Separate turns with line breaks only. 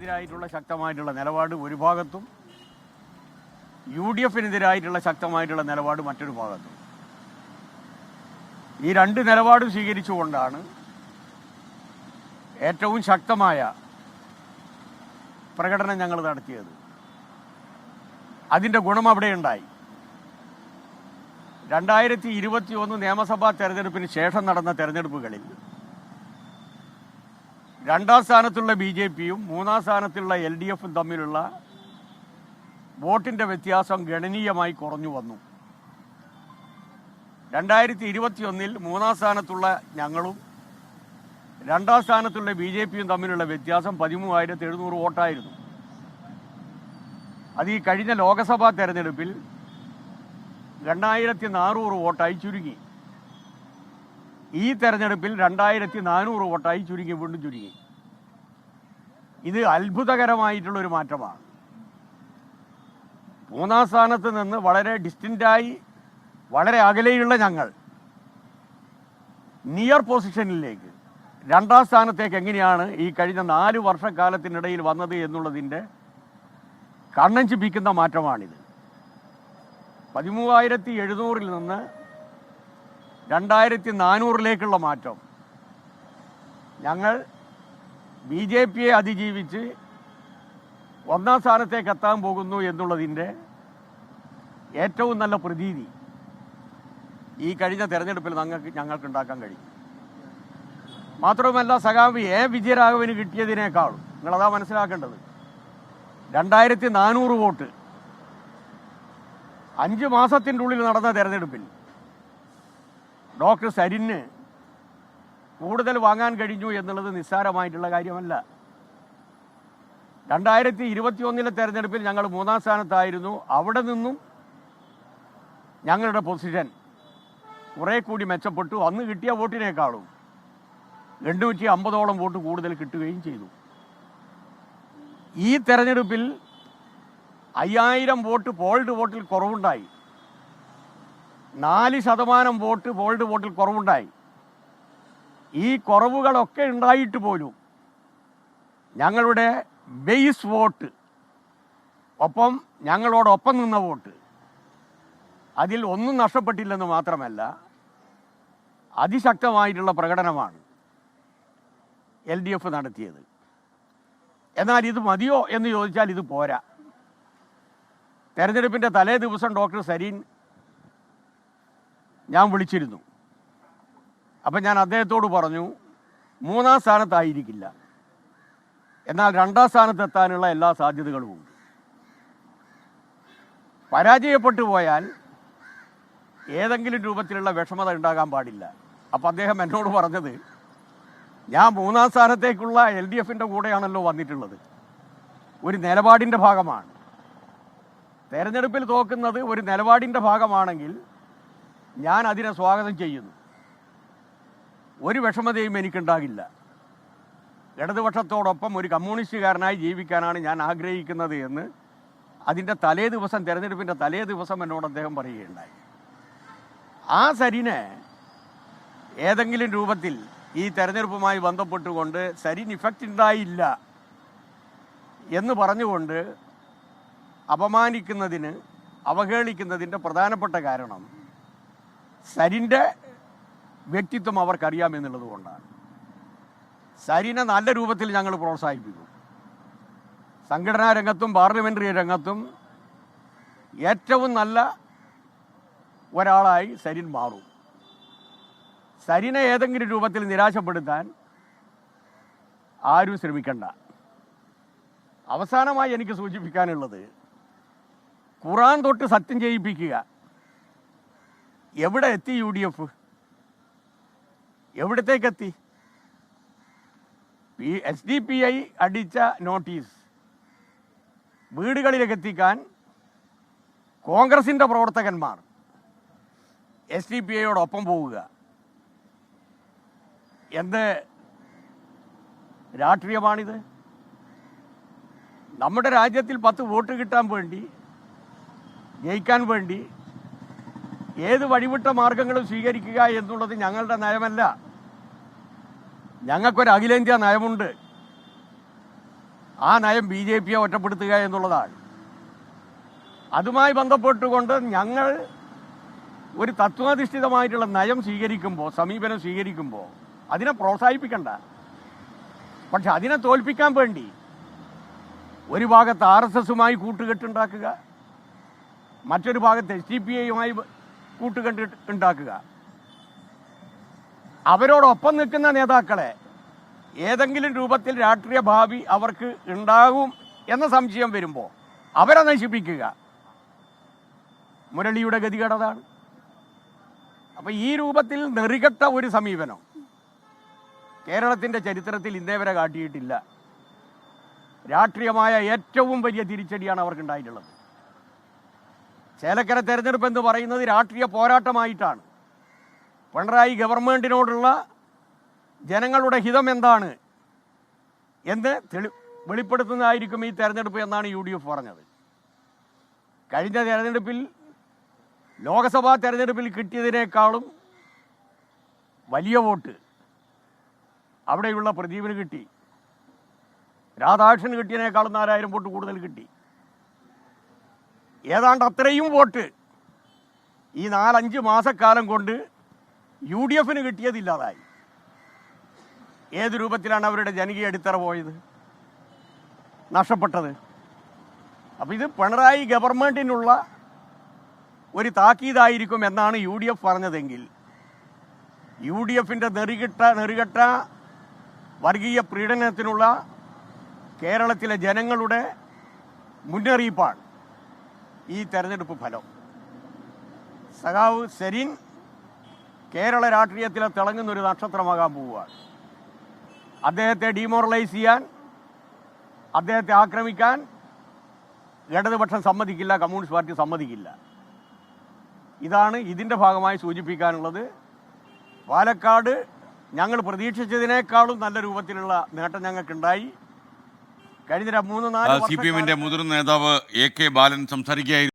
എതിരായിട്ടുള്ള ശക്തമായിട്ടുള്ള നിലപാട് ഒരു ഭാഗത്തും യു ഡി എഫിനെതിരായിട്ടുള്ള ശക്തമായിട്ടുള്ള നിലപാട് മറ്റൊരു ഭാഗത്തും. ഈ രണ്ട് നിലപാടും സ്വീകരിച്ചുകൊണ്ടാണ് ഏറ്റവും ശക്തമായ പ്രകടനം ഞങ്ങൾ നടത്തിയത്. അതിന്റെ ഗുണം അവിടെ ഉണ്ടായി. രണ്ടായിരത്തി ഇരുപത്തി ഒന്ന് നിയമസഭാ തെരഞ്ഞെടുപ്പിന് ശേഷം നടന്ന തെരഞ്ഞെടുപ്പുകളിൽ രണ്ടാം സ്ഥാനത്തുള്ള ബി ജെ പിയും മൂന്നാം സ്ഥാനത്തുള്ള എൽ ഡി എഫും തമ്മിലുള്ള വോട്ടിന്റെ വ്യത്യാസം ഗണനീയമായി കുറഞ്ഞു വന്നു. രണ്ടായിരത്തി ഇരുപത്തിയൊന്നിൽ മൂന്നാം സ്ഥാനത്തുള്ള ഞങ്ങളും രണ്ടാം സ്ഥാനത്തുള്ള ബി ജെ പിയും തമ്മിലുള്ള വ്യത്യാസം പതിമൂവായിരത്തി എഴുന്നൂറ് വോട്ടായിരുന്നു. അത് ഈ കഴിഞ്ഞ ലോക്സഭാ തെരഞ്ഞെടുപ്പിൽ രണ്ടായിരത്തി നാനൂറ് വോട്ടായി ചുരുങ്ങി. ഈ തെരഞ്ഞെടുപ്പിൽ രണ്ടായിരത്തി നാനൂറ് വോട്ടായി ചുരുങ്ങി വീണ്ടും ചുരുങ്ങി. ഇത് അത്ഭുതകരമായിട്ടുള്ള ഒരു മാറ്റമാണ്. മൂന്നാം സ്ഥാനത്ത് നിന്ന് വളരെ ഡിസ്റ്റന്റായി വളരെ അകലെയുള്ള ഞങ്ങൾ നിയർ പൊസിഷനിലേക്ക് രണ്ടാം സ്ഥാനത്തേക്ക് എങ്ങനെയാണ് ഈ കഴിഞ്ഞ നാല് വർഷക്കാലത്തിനിടയിൽ വന്നത് എന്നുള്ളതിന്റെ കണ്ണഞ്ചിപ്പിക്കുന്ന മാറ്റമാണിത്. പതിമൂവായിരത്തി എഴുന്നൂറിൽ നിന്ന് രണ്ടായിരത്തി നാനൂറിലേക്കുള്ള മാറ്റം. ഞങ്ങൾ ബി ജെ പിയെ അതിജീവിച്ച് ഒന്നാം സ്ഥാനത്തേക്ക് എത്താൻ പോകുന്നു എന്നുള്ളതിന്റെ ഏറ്റവും നല്ല പ്രതീതി ഈ കഴിഞ്ഞ തെരഞ്ഞെടുപ്പിൽ ഞങ്ങൾക്ക് ഞങ്ങൾക്ക് ഉണ്ടാക്കാൻ കഴിയും മാത്രവുമല്ല സഖാവ് എ വിജയരാഘവന് കിട്ടിയതിനേക്കാൾ നിങ്ങളതാ മനസ്സിലാക്കേണ്ടത് രണ്ടായിരത്തി നാനൂറ് വോട്ട് അഞ്ച് മാസത്തിന്റെ ഉള്ളിൽ നടന്ന തെരഞ്ഞെടുപ്പിൽ ഡോക്ടർ സരിന് കൂടുതൽ വാങ്ങാൻ കഴിഞ്ഞു എന്നുള്ളത് നിസ്സാരമായിട്ടുള്ള കാര്യമല്ല. രണ്ടായിരത്തി ഇരുപത്തി ഒന്നിലെ തെരഞ്ഞെടുപ്പിൽ ഞങ്ങൾ മൂന്നാം സ്ഥാനത്തായിരുന്നു. അവിടെ നിന്നും ഞങ്ങളുടെ പൊസിഷൻ കുറെ കൂടി മെച്ചപ്പെട്ടു. അന്ന് കിട്ടിയ വോട്ടിനേക്കാളും എണ്ണൂറ്റി അമ്പതോളം വോട്ട് കൂടുതൽ കിട്ടുകയും ചെയ്തു. ഈ തെരഞ്ഞെടുപ്പിൽ അയ്യായിരം വോട്ട് പോൾഡ് വോട്ടിൽ കുറവുണ്ടായി. നാല് ശതമാനം വോട്ട് പോൾഡ് വോട്ടിൽ കുറവുണ്ടായി. ഈ കുറവുകളൊക്കെ ഉണ്ടായിട്ട് പോലും ഞങ്ങളുടെ ബേസ് വോട്ട് ഒപ്പം ഞങ്ങളോടൊപ്പം നിന്ന വോട്ട് അതിൽ ഒന്നും നഷ്ടപ്പെട്ടില്ലെന്ന് മാത്രമല്ല അതിശക്തമായിട്ടുള്ള പ്രകടനമാണ് എൽ ഡി എഫ് നടത്തിയത്. എന്നാൽ ഇത് മതിയോ എന്ന് ചോദിച്ചാൽ ഇത് പോരാ. തെരഞ്ഞെടുപ്പിന്റെ തലേ ദിവസം ഡോക്ടർ സരീൻ ഞാൻ വിളിച്ചിരുന്നു. അപ്പം ഞാൻ അദ്ദേഹത്തോട് പറഞ്ഞു മൂന്നാം സ്ഥാനത്തായിരിക്കില്ല. എന്നാൽ രണ്ടാം സ്ഥാനത്തെത്താനുള്ള എല്ലാ സാധ്യതകളും ഉണ്ട്. പരാജയപ്പെട്ടു പോയാൽ ഏതെങ്കിലും രൂപത്തിലുള്ള വിഷമത ഉണ്ടാകാൻ പാടില്ല. അപ്പം അദ്ദേഹം എന്നോട് പറഞ്ഞത് ഞാൻ മൂന്നാം സ്ഥാനത്തേക്കുള്ള എൽ ഡി എഫിന്റെ കൂടെയാണല്ലോ വന്നിട്ടുള്ളത്. ഒരു നിലപാടിന്റെ ഭാഗമാണ്. തെരഞ്ഞെടുപ്പിൽ തോക്കുന്നത് ഒരു നിലപാടിന്റെ ഭാഗമാണെങ്കിൽ ഞാൻ അതിനെ സ്വാഗതം ചെയ്യുന്നു. ഒരു വിഷമതയും എനിക്കുണ്ടാകില്ല. ഇടതുപക്ഷത്തോടൊപ്പം ഒരു കമ്മ്യൂണിസ്റ്റുകാരനായി ജീവിക്കാനാണ് ഞാൻ ആഗ്രഹിക്കുന്നത് എന്ന് അതിന്റെ തലേ ദിവസം തിരഞ്ഞെടുപ്പിന്റെ തലേ ദിവസം എന്നോട് അദ്ദേഹം പറയുകയുണ്ടായി. ആ സരിനെ ഏതെങ്കിലും രൂപത്തിൽ ഈ തെരഞ്ഞെടുപ്പുമായി ബന്ധപ്പെട്ടുകൊണ്ട് സരിൻ ഇഫക്റ്റ് ഉണ്ടായില്ല എന്ന് പറഞ്ഞുകൊണ്ട് അപമാനിക്കുന്നതിന് അവഹേളിക്കുന്നതിന്റെ പ്രധാനപ്പെട്ട കാരണം സരിന്റെ വ്യക്തിത്വം അവർക്കറിയാമെന്നുള്ളത് കൊണ്ടാണ്. സരിനെ നല്ല രൂപത്തിൽ ഞങ്ങൾ പ്രോത്സാഹിപ്പിക്കും. സംഘടനാ രംഗത്തും പാർലമെന്ററി രംഗത്തും ഏറ്റവും നല്ല ഒരാളായി സരിൻ മാറും. സരിനെ ഏതെങ്കിലും രൂപത്തിൽ നിരാശപ്പെടുത്താൻ ആരും ശ്രമിക്കണ്ട. അവസാനമായി എനിക്ക് സൂചിപ്പിക്കാനുള്ളത് ഖുറാൻ തൊട്ട് സത്യം ചെയ്യിപ്പിക്കുക. എവിടെ എത്തി യു ഡി എഫ്? എവിടത്തേക്കെത്തി? എസ് ഡി പി ഐ അടിച്ച നോട്ടീസ് വീടുകളിലേക്ക് എത്തിക്കാൻ കോൺഗ്രസിന്റെ പ്രവർത്തകന്മാർ എസ് ഡി പി ഐയോടൊപ്പം പോവുക. എന്ത് രാഷ്ട്രീയമാണിത്? നമ്മുടെ രാജ്യത്തിൽ പത്ത് വോട്ട് കിട്ടാൻ വേണ്ടി ജയിക്കാൻ വേണ്ടി ഏത് വഴിവിട്ട മാർഗങ്ങളും സ്വീകരിക്കുക എന്നുള്ളത് ഞങ്ങളുടെ നയമല്ല. ഞങ്ങൾക്കൊരു അഖിലേന്ത്യാ നയമുണ്ട്. ആ നയം ബി ജെ പിയെ ഒറ്റപ്പെടുത്തുക എന്നുള്ളതാണ്. അതുമായി ബന്ധപ്പെട്ടുകൊണ്ട് ഞങ്ങൾ ഒരു തത്വാധിഷ്ഠിതമായിട്ടുള്ള നയം സ്വീകരിക്കുമ്പോൾ സമീപനം സ്വീകരിക്കുമ്പോൾ അതിനെ പ്രോത്സാഹിപ്പിക്കണ്ട. പക്ഷെ അതിനെ തോൽപ്പിക്കാൻ വേണ്ടി ഒരു ഭാഗത്ത് ആർ എസ് എസുമായി കൂട്ടുകെട്ടുണ്ടാക്കുക മറ്റൊരു ഭാഗത്ത് എസ് ഡി പി ഐയുമായി കൂട്ടുകെട്ട് ഉണ്ടാക്കുക അവരോടൊപ്പം നിൽക്കുന്ന നേതാക്കളെ ഏതെങ്കിലും രൂപത്തിൽ രാഷ്ട്രീയ ഭാവി അവർക്ക് ഉണ്ടാകും എന്ന സംശയം വരുമ്പോൾ അവരെ നശിപ്പിക്കുക. മുരളിയുടെ ഗതികേടതാണ് അപ്പം ഈ രൂപത്തിൽ നെറികെട്ട ഒരു സമീപനം കേരളത്തിന്റെ ചരിത്രത്തിൽ ഇന്നേവരെ കാട്ടിയിട്ടില്ല. രാഷ്ട്രീയമായ ഏറ്റവും വലിയ തിരിച്ചടിയാണ് അവർക്കുണ്ടായിട്ടുള്ളത്. ചേലക്കര തെരഞ്ഞെടുപ്പ് എന്ന് പറയുന്നത് രാഷ്ട്രീയ പോരാട്ടമായിട്ടാണ്. പിണറായി ഗവൺമെന്റിനോടുള്ള ജനങ്ങളുടെ ഹിതം എന്താണ് എന്ന് തെളി വെളിപ്പെടുത്തുന്നതായിരിക്കും ഈ തെരഞ്ഞെടുപ്പ് എന്നാണ് യു ഡി എഫ് പറഞ്ഞത്. കഴിഞ്ഞ തെരഞ്ഞെടുപ്പിൽ ലോക്സഭാ തെരഞ്ഞെടുപ്പിൽ കിട്ടിയതിനേക്കാളും വലിയ വോട്ട് അവിടെയുള്ള പ്രദീപിന് കിട്ടി. രാധാകൃഷ്ണന് കിട്ടിയതിനേക്കാളും നാലായിരം വോട്ട് കൂടുതൽ കിട്ടി. ഏതാണ്ട് അത്രയും വോട്ട് ഈ നാലഞ്ച് മാസക്കാലം കൊണ്ട് യു ഡി എഫിന് കിട്ടിയതില്ലാതായി ഏത് രൂപത്തിലാണ് അവരുടെ ജനകീയ അടിത്തറ പോയത്? നഷ്ടപ്പെട്ടത്. അപ്പം ഇത് പിണറായി ഗവൺമെന്റിനുള്ള ഒരു താക്കീതായിരിക്കും എന്നാണ് യു ഡി എഫ് പറഞ്ഞതെങ്കിൽ യു ഡി എഫിന്റെ നെറികെട്ട നെറികെട്ട വർഗീയ പീഡനത്തിനുള്ള കേരളത്തിലെ ജനങ്ങളുടെ മുന്നറിയിപ്പാണ്. ഈ തെരഞ്ഞെടുപ്പ് ഫലം. സഖാവ് സെരിൻ കേരള രാഷ്ട്രീയത്തിലെ തിളങ്ങുന്ന ഒരു നക്ഷത്രമാകാൻ പോവുകയാണ്. അദ്ദേഹത്തെ ഡീമോറലൈസ് ചെയ്യാൻ അദ്ദേഹത്തെ ആക്രമിക്കാൻ ഇടതുപക്ഷം സമ്മതിക്കില്ല കമ്മ്യൂണിസ്റ്റ് പാർട്ടി സമ്മതിക്കില്ല. ഇതാണ് ഇതിന്റെ ഭാഗമായി സൂചിപ്പിക്കാനുള്ളത്. പാലക്കാട് ഞങ്ങൾ പ്രതീക്ഷിച്ചതിനേക്കാളും നല്ല രൂപത്തിലുള്ള നേട്ടം ഞങ്ങൾക്കുണ്ടായി. കഴിഞ്ഞ മൂന്ന് നാല്
സി പി എമ്മിന്റെ മുതിർന്ന നേതാവ് എ കെ ബാലൻ സംസാരിക്കുകയായിരുന്നു.